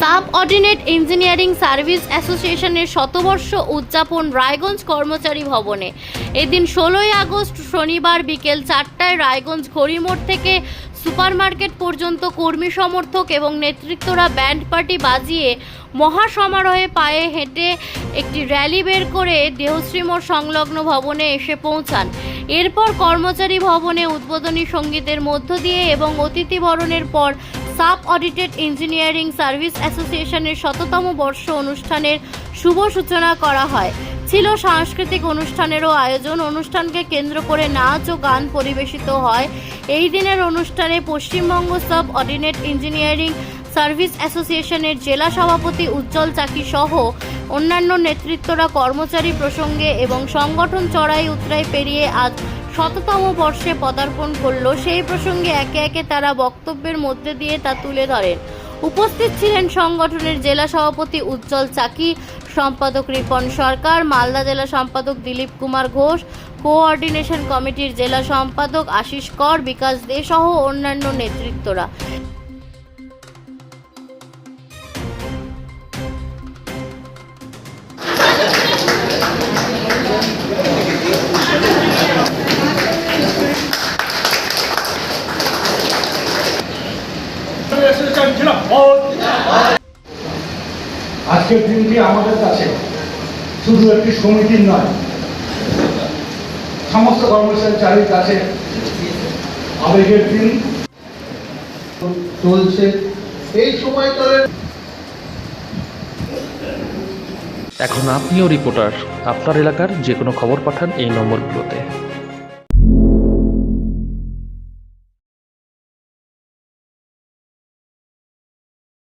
Sub ordinate engineering service অ্যাসোসিয়েশনের শতবর্ষ উদযাপন রায়গঞ্জ কর্মচারী ভবনে। এদিন ষোলোই আগস্ট শনিবার বিকেল চারটায় রায়গঞ্জ ঘড়িমোড় থেকে সুপারমার্কেট পর্যন্ত কর্মী সমর্থক এবং নেতৃত্বরা ব্যান্ড পার্টি বাজিয়ে মহাসমারোহে পায়ে হেঁটে একটি র্যালি বের করে দেহশ্রীমোড় সংলগ্ন ভবনে এসে পৌঁছান। এরপর কর্মচারী ভবনে উদ্বোধনী সঙ্গীতের মধ্য দিয়ে এবং অতিথি বরণের পর সাব অডিটেড ইঞ্জিনিয়ারিং সার্ভিস অ্যাসোসিয়েশনের শততম বর্ষ অনুষ্ঠানের শুভ সূচনা করা হয়। ছিল সাংস্কৃতিক অনুষ্ঠানেরও আয়োজন। অনুষ্ঠানকে কেন্দ্র করে নাচ ও গান পরিবেশিত হয়। এই দিনের অনুষ্ঠানে Paschimbanga subordinate engineering service অ্যাসোসিয়েশনের জেলা সভাপতি উজ্জ্বল চাকি সহ অন্যান্য নেতৃত্বরা কর্মচারী প্রসঙ্গে এবং সংগঠন চড়াই উতরাই পেরিয়ে আজ শততম বর্ষে পদার্পণ করল। সেই প্রসঙ্গে একে একে তারা বক্তব্যের মধ্যে দিয়ে তা তুলে ধরেন। উপস্থিত ছিলেন সংগঠনের জেলা সভাপতি উজ্জ্বল চাকি, সম্পাদক রিপন সরকার, মালদা জেলা সম্পাদক দিলীপ কুমার ঘোষ, কোঅর্ডিনেশন কমিটির জেলা সম্পাদক আশিস কর, বিকাশ দে সহ অন্যান্য নেতৃত্বরা। আজকের দিনটি আমাদের কাছে শুধু একটি সমিতির নয় সমস্ত কর্মচারীর কাছে আবেগের দিন। চলছে। এই সময়কালের এখন আপনিও রিপোর্টার আপনার এলাকার যে কোনো খবর পাঠান এই নম্বরগুলোতে।